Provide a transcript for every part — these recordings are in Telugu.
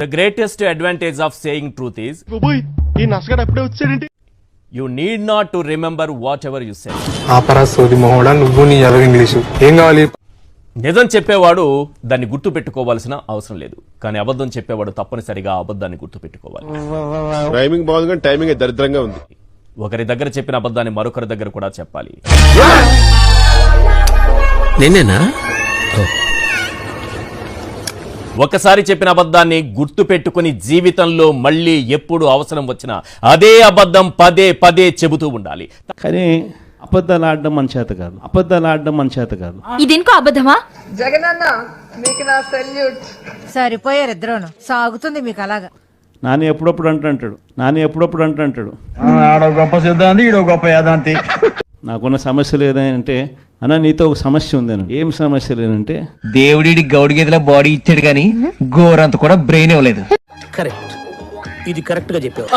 The greatest advantage of saying truth is ఈ నసగడు అప్పుడే వచ్చాడేంటి? You need not to remember whatever you say ఆపరా సోది మొహోడా నువ్వు నీ చదువు ఇంగ్లీషు. ఏం కావాలి? నిజం చెప్పేవాడు దాన్ని గుర్తు పెట్టుకోవాల్సిన అవసరం లేదు. కానీ అబద్ధం చెప్పేవాడు తప్పనిసరిగా అబద్ధాన్ని గుర్తు పెట్టుకోవాలి. టైమింగ్ బాగుంది కానీ టైమింగ్ దరిద్రంగా ఉంది. ఒకరి దగ్గర చెప్పిన అబద్ధాన్ని మరొకరి దగ్గర కూడా చెప్పాలి. నిన్నేనా? ఒకసారి చెప్పిన అబద్ధాన్ని గుర్తు పెట్టుకుని జీవితంలో మళ్ళీ ఎప్పుడు అవసరం వచ్చినా అదే అబద్ధం పదే పదే చెబుతూ ఉండాలి. కానీ అబద్ధాలు ఆడడం మన చేత కాదు. అబద్ధాలు ఆడడం మన చేత కాదు. ఇది ఇంకో అబద్ధమా? జగనన్న మీకు నా సెల్యూట్. సరిపోయారు ఇద్దరును. సాగుతుంది మీకు అలాగా. నాని ఎప్పుడప్పుడు అంటుంటాడు నాని ఎప్పుడప్పుడు అంటుంటాడు ఆడో గొప్ప సిద్ధాంతి ఈడో గొప్ప యాదాంతి. నాకున్న సమస్యలు ఏదంటే అన్న నీతో ఒక సమస్య ఉందని ఏం సమస్య లేదంటే దేవుడి గౌడి గేదెల బాడీ ఇచ్చాడు కానీ గోరంత కూడా బ్రెయిన్ ఇవ్వలేదు కరెక్ట్ ఇది కరెక్ట్గా చెప్పావు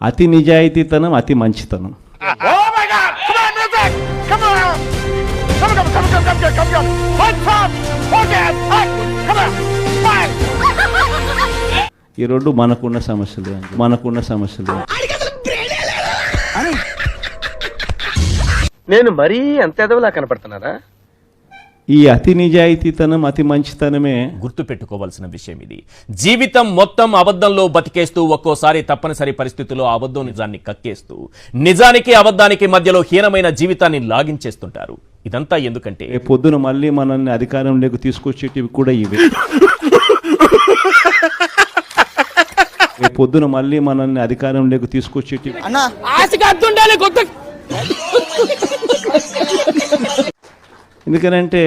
అతి నిజాయితీతనం అతి మంచితనం ఈ రెండు మనకున్న సమస్యలు మనకున్న సమస్యలు నేను మరీ అంత ఎదవలా కనపడుతున్నారా ఈ అతి నిజాయితీతనం అతి మంచితనమే గుర్తు పెట్టుకోవాల్సిన విషయం ఇది. జీవితం మొత్తం అబద్ధంలో బతికేస్తూ ఒక్కోసారి తప్పనిసరి పరిస్థితుల్లో అబద్ధం నిజాన్ని కక్కేస్తూ నిజానికి అబద్ధానికి మధ్యలో హీనమైన జీవితాన్ని లాగించేస్తుంటారు. ఇదంతా ఎందుకంటే పొద్దున మళ్ళీ మనల్ని అధికారంలోకి తీసుకొచ్చేటివి కూడా ఇవే. పొద్దున మళ్ళీ మనల్ని అధికారంలోకి తీసుకొచ్చేటివి. ఎందుకనంటే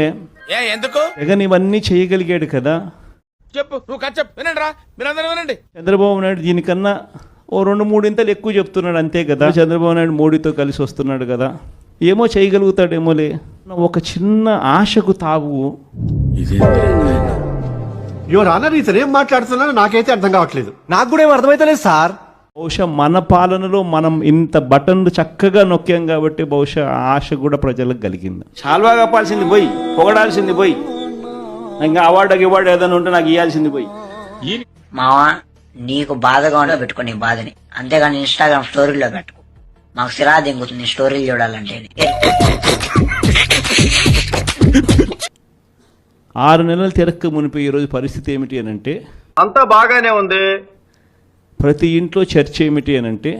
ఎందుకు? జగన్ ఇవన్నీ చేయగలిగాడు కదా. చెప్పు నువ్వు కథ చెప్పు. వినండి రా మీరందరూ వినండి. చంద్రబాబు నాయుడు దీనికన్నా ఓ రెండు మూడింతలు ఎక్కువ చెప్తున్నాడు అంతే కదా. చంద్రబాబు నాయుడు మోడీతో కలిసి వస్తున్నాడు కదా. ఏమో చేయగలుగుతాడేమోలే. ఒక చిన్న ఆశకు తావు. యువర్ ఆనర్ ఇతను ఏం మాట్లాడుతున్నారో నాకైతే అర్థం కావట్లేదు. నాకు కూడా ఏం అర్థమైతలేదు సార్. బహుశా మన పాలనలో మనం ఇంత బటన్లు చక్కగా నొక్కాం కాబట్టి బహుశా ఆశ కూడా ప్రజలకు కలిగింది. చాలా కప్పాల్సింది పోయి పొగడాల్సింది పోయి. ఇంకా అవార్డు అవార్డు ఏదైనా ఉంటే నాకు ఇవ్వాల్సింది పోయి. మావా నీకు బాధగా ఉండో పెట్టుకో నీ బాధని. అంతేగాని ఇన్స్టాగ్రామ్ స్టోరీలో పెట్టుకో. మాకు సిరా దింగుతుంది స్టోరీలు చూడాలంటే. ఆరు నెలలు తిరక్క మునిపి ఈరోజు పరిస్థితి ఏమిటి అని అంటే అంతా బాగానే ఉంది. ప్రతి ఇంట్లో చర్చ ఏమిటి అని అంటే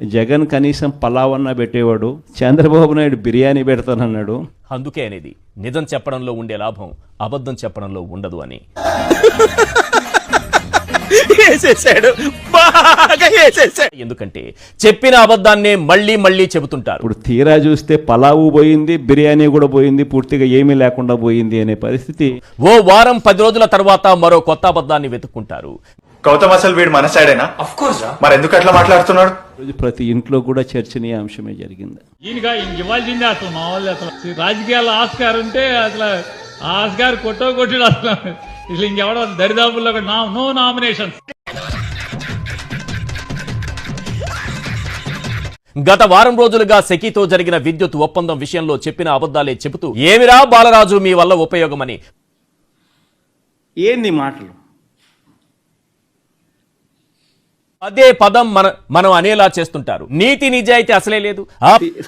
జగన్ కనీసం పలావన్నా పెట్టేవాడు చంద్రబాబు నాయుడు బిర్యానీ పెడతానన్నాడు. అందుకే అనేది నిజం చెప్పడంలో ఉండే లాభం అబద్ధం చెప్పడంలో ఉండదు అని. ఎందుకంటే చెప్పిన అబద్ధాన్నే మళ్ళీ మళ్ళీ చెబుతుంటారు. ఇప్పుడు తీరా చూస్తే పలావు పోయింది బిర్యానీ కూడా పోయింది పూర్తిగా ఏమీ లేకుండా పోయింది అనే పరిస్థితి. ఓ వారం పది రోజుల తర్వాత మరో కొత్త అబద్ధాన్ని వెతుక్కుంటారు. గౌతమ్ అసలు వీడు మన సైడేనా మరి ఎందుకు అట్లా మాట్లాడుతున్నాడు ప్రతి ఇంట్లో కూడా చర్చనీయాంశమే జరిగింది. ఈయనగా ఇవ్వాల్సిందే అసలు మా వాళ్ళు అసలు రాజకీయాల్లో ఆస్కార్ ఉంటే అసలు ఆస్కార్ కొట్టో కొట్టాడు అసలు. ఇట్లా ఇంకెవడో దరిదాపుల్లో నో నామినేషన్ గత వారం రోజులుగా సెకీతో జరిగిన విద్యుత్ ఒప్పందం విషయంలో చెప్పిన అబద్ధాలే చెబుతూ ఏమిరా బాలరాజు మీ వల్ల ఉపయోగమని? ఏంది మాటలు? అదే పదం మన మనం అనేలా చేస్తుంటారు. నీతి నిజాయితీ అసలే లేదు.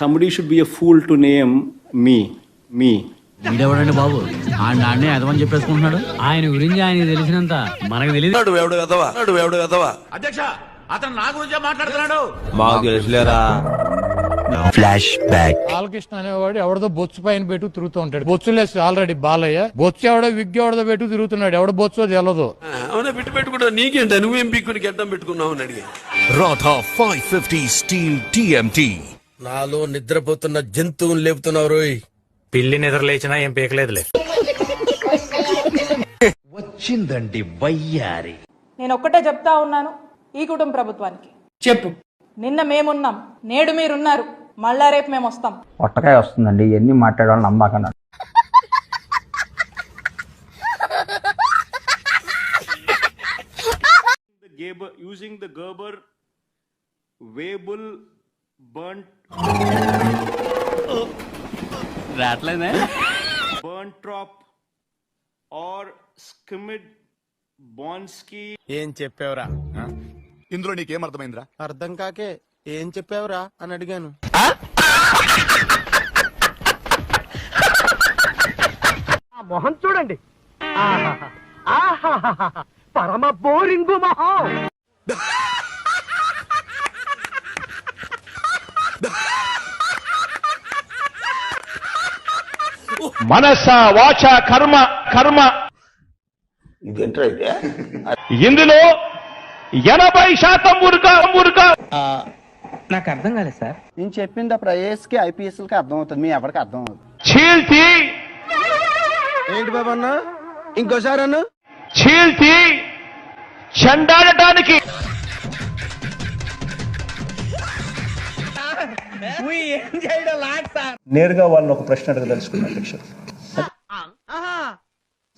Somebody should be a fool to name me మీ వీడెవడండి బాబు? ఆ నాన్నే అదమని చెప్పేసుకుంటున్నాడు? ఆయన గురించి ఆయన తెలిసినంత మనకు తెలియదు అధ్యక్ష అతను నా గురించే మాట్లాడుతున్నాడు. ఫ్లాష్ బ్యాక్ బాలకృష్ణ అనేవాడు ఎవడదో బొచ్చు పైన పెట్టు తిరుగుతూ ఉంటాడు. బొచ్చులేసి ఆల్రెడీ బాలయ్య. బొచ్చు ఎవడో విగ్గి ఎవడో పెట్టు తిరుగుతున్నాడు. ఎవడ బొచ్చో తెలియదు అవునా బిట్టు పెట్టుకుంటా నీకేంట? నువ్వేం పిక్కుని గడ్డం పెట్టుకున్నావు అని అడిగా. Radha five fifty steel TMT నాలో నిద్రపోతున్న జంతువుని లేపుతున్నావు రోయ్. పిల్లి నిద్ర లేచినా ఏం పీకలేదులే. వచ్చిందండి వయ్యారి. నేను ఒక్కటే చెప్తా ఉన్నాను ఈ కుటుంబ ప్రభుత్వానికి. చెప్పు. నిన్న మేమున్నాం. నేడు మీరున్నారు. మళ్ళా రేపు మేము వస్తాం. ఒట్టకాయ వస్తుందండి ఎన్ని మాట్లాడాలని నమ్మకన్నా యూజింగ్ ద గర్బర్ వేబుల్ బర్న్ బర్న్ ట్రాప్ ఆర్ స్కిమిడ్కి ఏం చెప్పావురా ఇందులో నీకేం అర్థమైందిరా? అర్థం కాకే ఏం చెప్పావురా అని అడిగాను. మొహం చూడండి. పరమ బోరింగు మొహం. మనస వాచ కర్మ కర్మ. ఇందులో ఎనభై శాతం మురుక మురుక నాకు అర్థం కాలేదు సార్. నేను చెప్పింది అప్పుడు ఐఏఎస్కి ఐపీఎస్కి అర్థం అవుతుంది. మీ ఎవరికి అర్థం అవుతుంది చీల్చి ఏంటి బాబు అన్న? ఇంకోసారి అన్న? చీల్చి చెండాడటానికి! నేరుగా వాళ్ళని ఒక ప్రశ్న అడగదలుచుకున్నా అధ్యక్ష.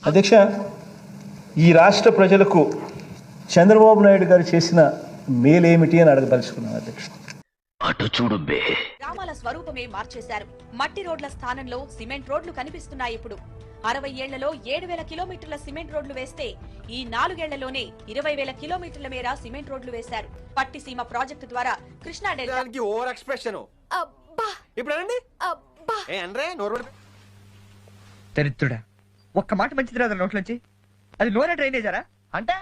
అధ్యక్ష ఈ రాష్ట్ర ప్రజలకు చంద్రబాబు నాయుడు గారు చేసిన మేలేమిటి అని అడగదలుచుకున్నాను అధ్యక్ష. గ్రామాల స్వరూపమే మార్చేశారు. మట్టి రోడ్ల స్థానంలో సిమెంట్ రోడ్లు కనిపిస్తున్నాయి ఇప్పుడు. అరవై ఏళ్ళలో ఏడు వేల కిలోమీటర్ల సిమెంట్ రోడ్లు వేస్తే ఈ నాలుగేళ్ళలోనే ఇరవై వేల కిలోమీటర్ల మేర సిమెంట్ రోడ్లు వేశారు. పట్టిసీమ ప్రాజెక్టు ద్వారా కృష్ణా డెల్టా ఓవర్ ఎక్స్ప్రెషన్. ఇప్పుడు దరిద్రుడా ఒక్క మాట మంచిది రాదు నోట్లోంచి. అది నూనె డ్రైనేజరా? అంటే